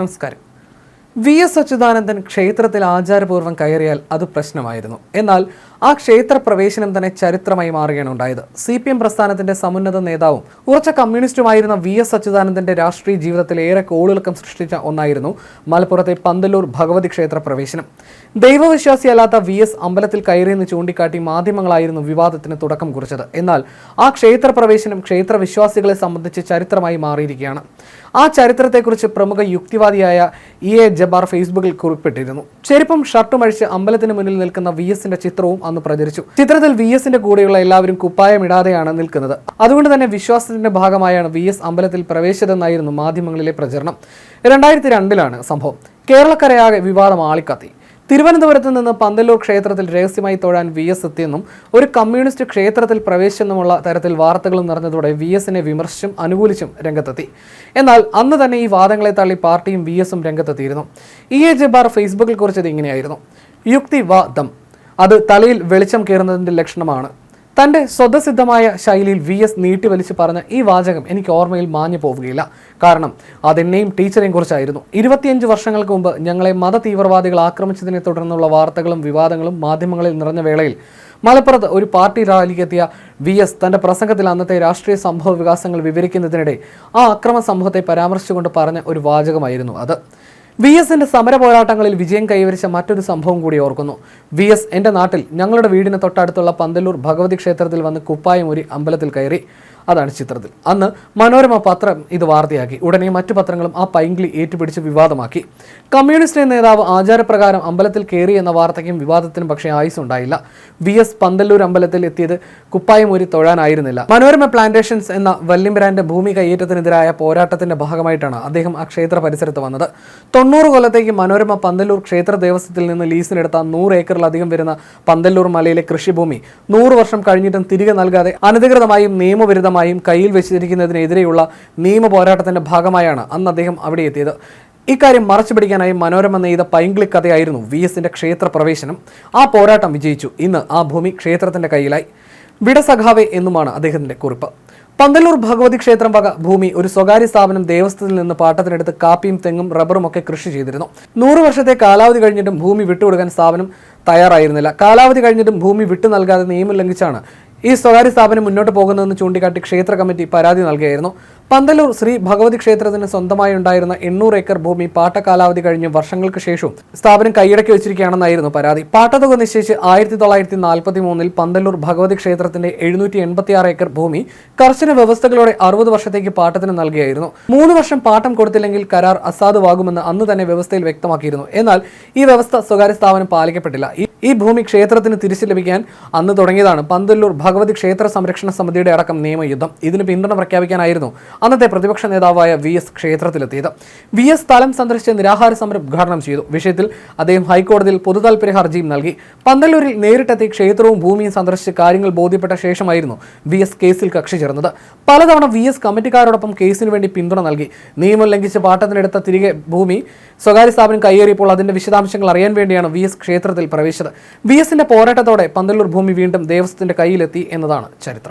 നമസ്കാരം. V S Achuthanandan ക്ഷേത്രത്തിൽ ആചാരപൂർവം കയറിയാൽ അത് പ്രശ്നമായിരുന്നു. എന്നാൽ ആ ക്ഷേത്ര പ്രവേശനം തന്നെ ചരിത്രമായി മാറുകയാണ് ഉണ്ടായത്. സി പി എം പ്രസ്ഥാനത്തിന്റെ സമുന്നത നേതാവും ഉറച്ച കമ്മ്യൂണിസ്റ്റുമായിരുന്ന വി എസ് അച്യുതാനന്ദന്റെ രാഷ്ട്രീയ ജീവിതത്തിൽ ഏറെ കോളിളക്കം സൃഷ്ടിച്ച ഒന്നായിരുന്നു മലപ്പുറത്തെ പന്തല്ലൂർ ഭഗവതി ക്ഷേത്ര പ്രവേശനം ദൈവവിശ്വാസിയല്ലാത്ത വി എസ് അമ്പലത്തിൽ കയറിയെന്ന് ചൂണ്ടിക്കാട്ടി മാധ്യമങ്ങളായിരുന്നു വിവാദത്തിന് തുടക്കം കുറിച്ചത്. എന്നാൽ ആ ക്ഷേത്ര പ്രവേശനം ക്ഷേത്ര വിശ്വാസികളെ സംബന്ധിച്ച് ചരിത്രമായി മാറിയിരിക്കുകയാണ്. ആ ചരിത്രത്തെക്കുറിച്ച് പ്രമുഖ യുക്തിവാദിയായ ഇ എ ജബാർ ഫേസ്ബുക്കിൽ കുറിപ്പിട്ടിരുന്നു. ചെരുപ്പും ഷർട്ടും അഴിച്ച് അമ്പലത്തിന് മുന്നിൽ നിൽക്കുന്ന വി എസിന്റെ ചിത്രവും അന്ന് പ്രചരിച്ചു. ചിത്രത്തിൽ വി എസിന്റെ കൂടെയുള്ള എല്ലാവരും കുപ്പായം ഇടാതെയാണ് നിൽക്കുന്നത്. അതുകൊണ്ട് തന്നെ വിശ്വാസത്തിന്റെ ഭാഗമായാണ് വി എസ് അമ്പലത്തിൽ പ്രവേശിച്ചതെന്നായിരുന്നു മാധ്യമങ്ങളിലെ പ്രചരണം. രണ്ടായിരത്തി രണ്ടിലാണ് സംഭവം. കേരളക്കരയാകെ വിവാദം ആളിക്കത്തി. തിരുവനന്തപുരത്ത് നിന്ന് പന്തല്ലൂർ ക്ഷേത്രത്തിൽ രഹസ്യമായി തൊഴാൻ വി എസ് എത്തിയെന്നും ഒരു കമ്മ്യൂണിസ്റ്റ് ക്ഷേത്രത്തിൽ പ്രവേശിച്ചെന്നുമുള്ള തരത്തിൽ വാർത്തകളും നിറഞ്ഞതോടെ വി എസിനെ വിമർശിച്ചും അനുകൂലിച്ചും രംഗത്തെത്തി. എന്നാൽ അന്ന് തന്നെ ഈ വാദങ്ങളെ തള്ളി പാർട്ടിയും വി എസും രംഗത്തെത്തിയിരുന്നു. ഇ എ ജബാർ ഫേസ്ബുക്കിൽ കുറിച്ചത് ഇങ്ങനെയായിരുന്നു. യുക്തി യുക്തിവാദം അത് തലയിൽ വെളിച്ചം കയറുന്നതിന്റെ ലക്ഷണമാണ്. തന്റെ സ്വതസിദ്ധമായ ശൈലിയിൽ വി എസ് നീട്ടിവലിച്ച് പറഞ്ഞ ഈ വാചകം എനിക്ക് ഓർമ്മയിൽ മാഞ്ഞു പോവുകയില്ല. കാരണം അതെന്നെയും ടീച്ചറെയും കുറിച്ചായിരുന്നു. ഇരുപത്തിയഞ്ച് വർഷങ്ങൾക്ക് മുമ്പ് ഞങ്ങളെ മത തീവ്രവാദികൾ ആക്രമിച്ചതിനെ തുടർന്നുള്ള വാർത്തകളും വിവാദങ്ങളും മാധ്യമങ്ങളിൽ നിറഞ്ഞ വേളയിൽ മലപ്പുറത്ത് ഒരു പാർട്ടി റാലിക്കെത്തിയ വി എസ് തന്റെ പ്രസംഗത്തിൽ അന്നത്തെ രാഷ്ട്രീയ സംഭവ വികാസങ്ങൾ വിവരിക്കുന്നതിനിടെ ആ അക്രമ സംഭവത്തെ പരാമർശിച്ചുകൊണ്ട് പറഞ്ഞ ഒരു വാചകമായിരുന്നു അത്. വി എസിന്റെ സമര പോരാട്ടങ്ങളിൽ വിജയം കൈവരിച്ച മറ്റൊരു സംഭവം കൂടി ഓർക്കുന്നു. വി എസ് എന്റെ നാട്ടിൽ ഞങ്ങളുടെ വീടിന് തൊട്ടടുത്തുള്ള പന്തല്ലൂർ ഭഗവതി ക്ഷേത്രത്തിൽ വന്ന് കുപ്പായം ഒരു അമ്പലത്തിൽ കയറി. അതാണ് ചിത്രത്തിൽ. അന്ന് മനോരമ പത്രം ഇത് വാർത്തയാക്കി. ഉടനെ മറ്റു പത്രങ്ങളും ആ പൈങ്കിളി ഏറ്റുപിടിച്ച് വിവാദമാക്കി. കമ്മ്യൂണിസ്റ്റ് നേതാവ് ആചാരപ്രകാരം അമ്പലത്തിൽ കയറി എന്ന വാർത്തയ്ക്കും വിവാദത്തിനും പക്ഷേ ആയുസ് ഉണ്ടായില്ല. വി എസ് പന്തല്ലൂർ അമ്പലത്തിൽ എത്തിയത് കുപ്പായമൂരി തൊഴാനായിരുന്നില്ല. മനോരമ പ്ലാന്റേഷൻസ് എന്ന വല്ലിംബ്രാൻഡ് ഭൂമി കയ്യേറ്റത്തിനെതിരായ പോരാട്ടത്തിന്റെ ഭാഗമായിട്ടാണ് അദ്ദേഹം ആ ക്ഷേത്ര പരിസരത്ത് വന്നത്. തൊണ്ണൂറ് കൊല്ലത്തേക്ക് മനോരമ പന്തല്ലൂർ ക്ഷേത്ര ദേവസ്വത്തിൽ നിന്ന് ലീസിനെടുത്ത നൂറ് ഏക്കറിലധികം വരുന്ന പന്തല്ലൂർ മലയിലെ കൃഷിഭൂമി നൂറ് വർഷം കഴിഞ്ഞിട്ടും തിരികെ നൽകാതെ അനധികൃതമായും നിയമവിരുദ്ധമായും കയ്യിൽ വെച്ചിരിക്കുന്നതിനെതിരെയുള്ള നിയമ പോരാട്ടത്തിന്റെ ഭാഗമായാണ് അന്ന് അദ്ദേഹം അവിടെ എത്തിയത്. ഇക്കാര്യം മറച്ചു പിടിക്കാനായി മനോരമ നെയ്ത പൈങ്കിളി കഥയായിരുന്നു വി എസിന്റെ ക്ഷേത്ര പ്രവേശനം ആ പോരാട്ടം വിജയിച്ചു. ഇന്ന് ആ ഭൂമി ക്ഷേത്രത്തിന്റെ കയ്യിലായി. വിടസഖാവെ എന്നുമാണ് അദ്ദേഹത്തിന്റെ കുറിപ്പ്. പന്തല്ലൂർ ഭഗവതി ക്ഷേത്രം വക ഭൂമി ഒരു സ്വകാര്യ സ്ഥാപനം ദേവസ്ഥത്തിൽ നിന്ന് പാട്ടത്തിനെടുത്ത് കാപ്പിയും തെങ്ങും റബ്ബറും ഒക്കെ കൃഷി ചെയ്തിരുന്നു. നൂറ് വർഷത്തെ കാലാവധി കഴിഞ്ഞിട്ടും ഭൂമി വിട്ടുകൊടുക്കാൻ സ്ഥാപനം തയ്യാറായിരുന്നില്ല. കാലാവധി കഴിഞ്ഞിട്ടും ഭൂമി വിട്ടു നൽകാതെ നിയമം ലംഘിച്ചാണ് ഈ സ്വകാര്യ സ്ഥാപനം മുന്നോട്ട് പോകുന്നതെന്ന് ചൂണ്ടിക്കാട്ടി ക്ഷേത്ര കമ്മിറ്റി പരാതി നൽകിയായിരുന്നു. പന്തലൂർ ശ്രീ ഭഗവതി ക്ഷേത്രത്തിന് സ്വന്തമായി ഉണ്ടായിരുന്ന എണ്ണൂറ് ഏക്കർ ഭൂമി പാട്ട കാലാവധി കഴിഞ്ഞ് വർഷങ്ങൾക്ക് ശേഷവും സ്ഥാപനം കൈയടക്കി വെച്ചിരിക്കുകയാണെന്നായിരുന്നു പരാതി. പാട്ടതുക നിശ്ചയിച്ച് ആയിരത്തി തൊള്ളായിരത്തി നാൽപ്പത്തി മൂന്നിൽ പന്തല്ലൂർ ഭഗവതി ക്ഷേത്രത്തിന്റെ എഴുന്നൂറ്റി എൺപത്തി ആറ് ഏക്കർ ഭൂമി കർശന വ്യവസ്ഥകളോടെ അറുപത് വർഷത്തേക്ക് പാട്ടത്തിന് നൽകിയായിരുന്നു. മൂന്ന് വർഷം പാട്ടം കൊടുത്തില്ലെങ്കിൽ കരാർ അസാധുവാകുമെന്ന് അന്ന് തന്നെ വ്യവസ്ഥയിൽ വ്യക്തമാക്കിയിരുന്നു. എന്നാൽ ഈ വ്യവസ്ഥ സ്വകാര്യ സ്ഥാപനം പാലിക്കപ്പെട്ടില്ല. ഈ- ഭൂമി ക്ഷേത്രത്തിന് തിരിച്ചു ലഭിക്കാൻ അന്ന് തുടങ്ങിയതാണ് പന്തല്ലൂർ ഭഗവതി ക്ഷേത്ര സംരക്ഷണ സമിതിയുടെ അടക്കം നിയമയുദ്ധം. ഇതിന് പിന്തുണ പ്രഖ്യാപിക്കാനായിരുന്നു അന്നത്തെ പ്രതിപക്ഷ നേതാവായ വി എസ് ക്ഷേത്രത്തിലെത്തിയത്. വി എസ് സ്ഥലം സന്ദർശിച്ച് നിരാഹാര സമരം ഉദ്ഘാടനം ചെയ്തു. വിഷയത്തിൽ അദ്ദേഹം ഹൈക്കോടതിയിൽ പൊതുതാൽപര്യ ഹർജിയും നൽകി. പന്തല്ലൂരിൽ നേരിട്ടെത്തി ക്ഷേത്രവും ഭൂമിയും സന്ദർശിച്ച് കാര്യങ്ങൾ ബോധ്യപ്പെട്ട ശേഷമായിരുന്നു വി എസ് കേസിൽ കക്ഷി ചേർന്നത്. പലതവണ വി എസ് കമ്മിറ്റിക്കാരോടൊപ്പം കേസിന് വേണ്ടി പിന്തുണ നൽകി. നിയമം ലംഘിച്ച് പാട്ടത്തിനെടുത്ത തിരികെ ഭൂമി സ്വകാര്യ സ്ഥാപനം കൈയേറിയപ്പോൾ അതിന്റെ വിശദാംശങ്ങൾ അറിയാൻ വേണ്ടിയാണ് വി എസ് ക്ഷേത്രത്തിൽ പ്രവേശിച്ചത്. വി എസിന്റെ പോരാട്ടത്തോടെ പന്തല്ലൂർ ഭൂമി വീണ്ടും ദേവസ്വത്തിന്റെ കയ്യിലെത്തി എന്നതാണ് ചരിത്രം.